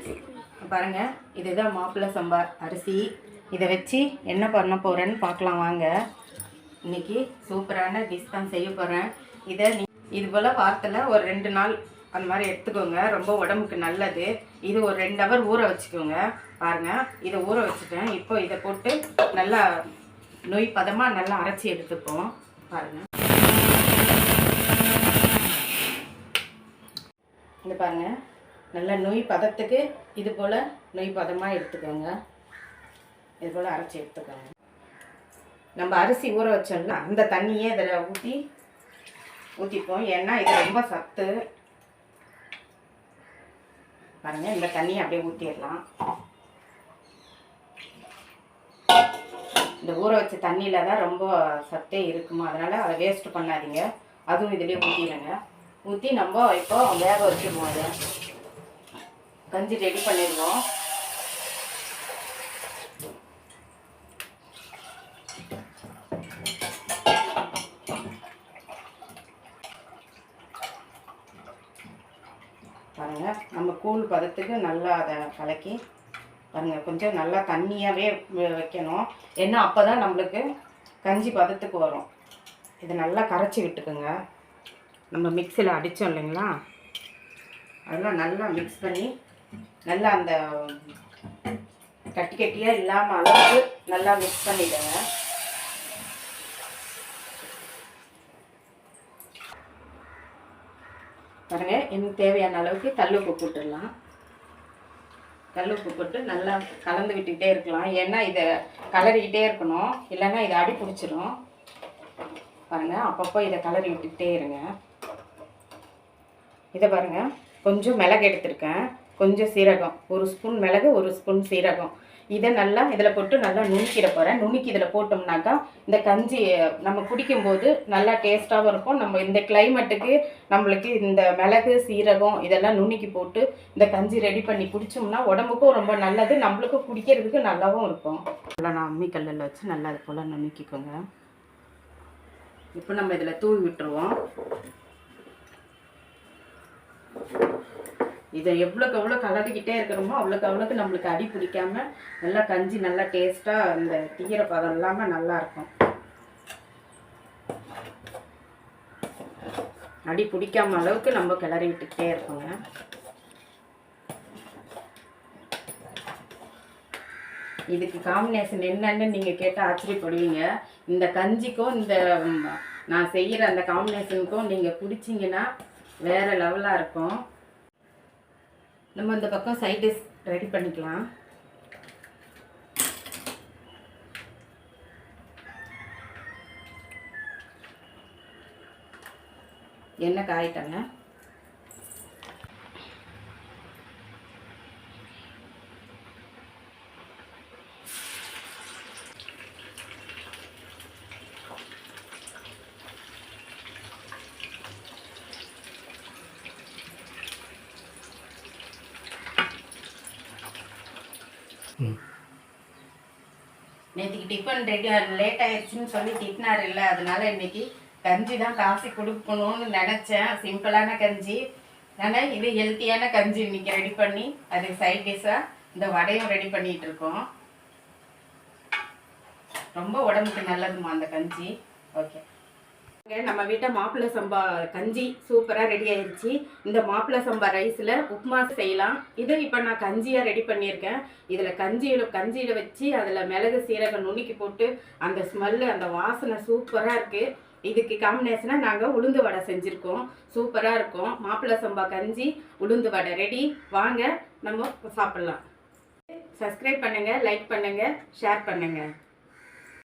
Friends பாருங்கள் இதுதான் மாப்பிள்ளை சம்பார் அரிசி. இதை வச்சு என்ன பண்ண போகிறேன்னு பார்க்கலாம் வாங்க. இன்னைக்கு சூப்பரான டிஷ் தான் செய்ய போகிறேன் இதை இது போல் வாரத்தில் ஒரு ரெண்டு நாள் அந்த மாதிரி எடுத்துக்கோங்க. ரொம்ப உடம்புக்கு நல்லது. இது ஒரு ரெண்டு ஹவர் ஊற வச்சுக்கோங்க. பாருங்கள் இதை ஊற வச்சுட்டேன். இப்போ இதை போட்டு நல்லா நொய் பதமாக நல்லா அரைச்சி எடுத்துப்போம். பாருங்கள் இந்த பாருங்கள் நல்லா நொய் பதத்துக்கு இது போல் நொய் பதமாக எடுத்துக்கோங்க. இது போல் அரைச்சி எடுத்துக்கோங்க. நம்ம அரிசி ஊற வச்சோம்னா அந்த தண்ணியே இதில் ஊற்றி ஊற்றிப்போம் ஏன்னா இது ரொம்ப சத்து. பாருங்கள் இந்த தண்ணியை அப்படியே ஊற்றிடலாம் இந்த ஊற வச்ச தண்ணியில் தான் ரொம்ப சத்தே இருக்குமா? அதனால் அதை வேஸ்ட் பண்ணாதீங்க. அதுவும் இதுலேயே ஊற்றிடுங்க ஊற்றி நம்ம இப்போ வேக வச்சுருவோம் அதை கஞ்சி ரெடி பண்ணிடுவோம் பாருங்க நம்ம கூழ் பதத்துக்கு நல்லா அதை கலக்கி பாருங்க கொஞ்சம் நல்லா தண்ணியாகவே வைக்கணும். ஏன்னா அப்போ தான் நம்மளுக்கு கஞ்சி பதத்துக்கு வரும். இதை நல்லா கரைச்சி விட்டுக்குங்க. நம்ம மிக்சியில் அடித்தோம் இல்லைங்களா? அதெல்லாம் நல்லா மிக்ஸ் பண்ணி நல்லா அந்த கட்டி கட்டியாக இல்லாமல் அளவுக்கு நல்லா மிக்ஸ் பண்ணிவிடுங்க பாருங்க எனக்கு தேவையான அளவுக்கு கல்லுப்பு போட்டுடலாம். கல்லுப்பு போட்டு நல்லா கலந்து விட்டுக்கிட்டே இருக்கலாம். ஏன்னா இதை கலரிக்கிட்டே இருக்கணும். இல்லைன்னா இதை அடி பிடிச்சிரும். பாருங்கள் அப்பப்போ இதை கலரி விட்டுக்கிட்டே இருங்க. இதை பாருங்கள் கொஞ்சம் மிளகு எடுத்திருக்கேன். கொஞ்சம் சீரகம். ஒரு ஸ்பூன் மிளகு ஒரு ஸ்பூன் சீரகம். இதை நல்லா இதில் போட்டு நல்லா நுணுக்கிட போகிறேன் நுணுக்கி இதில் போட்டோம்னாக்கா இந்த கஞ்சி நம்ம குடிக்கும்போது நல்லா டேஸ்ட்டாகவும் இருக்கும். நம்ம இந்த கிளைமேட்டுக்கு நம்மளுக்கு இந்த மிளகு சீரகம் இதெல்லாம் நுணுக்கி போட்டு இந்த கஞ்சி ரெடி பண்ணி குடிச்சோம்னா உடம்புக்கும் ரொம்ப நல்லது நம்மளுக்கும் குடிக்கிறதுக்கு நல்லாவும் இருக்கும். நல்லா நான் அம்மி கல்லில் வச்சு நல்லா அது போல் நுணுக்கிக்கோங்க. இப்போ நம்ம இதில் தூவி விட்டுருவோம். இதை எவ்வளோக்கு எவ்வளோ கலரிக்கிட்டே இருக்கிறோமோ அவ்வளோக்கு அவ்வளோக்கு நம்மளுக்கு அடி பிடிக்காம நல்லா கஞ்சி நல்லா டேஸ்ட்டாக இந்த தீர பதம் இல்லாமல் நல்லா இருக்கும். அடி பிடிக்காம அளவுக்கு நம்ம கிளறி விட்டுக்கிட்டே இருக்கோங்க. இதுக்கு காம்பினேஷன் என்னன்னு நீங்கள் கேட்டால் ஆச்சரியப்படுவீங்க. இந்த கஞ்சிக்கும் இந்த நான் செய்கிற அந்த காம்பினேஷனுக்கும் நீங்கள் குடிச்சிங்கன்னா வேறு லெவலாக இருக்கும். நம்ம இந்த பக்கம் சைட் டிஷ் ரெடி பண்ணிக்கலாம். எண்ணெய் காயிட்டாங்க. நேற்றுக்கு டிஃபன் ரெடி லேட் ஆயிடுச்சுன்னு சொல்லி திட்டினார் இல்லை அதனால இன்னைக்கு கஞ்சி தான் காசு கொடுக்கணும்னு நினச்சேன். சிம்பிளான கஞ்சி. ஆனால் இது ஹெல்த்தியான கஞ்சி இன்னைக்கு ரெடி பண்ணி அது சைட் டிஷ்ஷாக இந்த வடையும் ரெடி பண்ணிகிட்டு இருக்கோம். ரொம்ப உடம்புக்கு நல்லதுமா அந்த கஞ்சி. ஓகே நம்ம வீட்டை மாப்பிள்ளை சம்பா கஞ்சி சூப்பராக ரெடி ஆயிடுச்சு இந்த மாப்பிள்ளை சம்பா ரைஸில் உப்புமா செய்யலாம். இது இப்போ நான் கஞ்சியாக ரெடி பண்ணியிருக்கேன். இதில் கஞ்சியில் கஞ்சியில் வச்சு அதில் மிளகு சீரகம் நுணுக்கி போட்டு அந்த ஸ்மெல்லு அந்த வாசனை சூப்பராக இருக்குது இதுக்கு காம்பினேஷனாக நாங்கள் உளுந்து வடை செஞ்சுருக்கோம். சூப்பராக இருக்கும். மாப்பிள்ளை சம்பா கஞ்சி உளுந்து வடை ரெடி வாங்க நம்ம சாப்பிட்லாம். சப்ஸ்கிரைப் பண்ணுங்கள் லைக் பண்ணுங்கள் ஷேர் பண்ணுங்கள்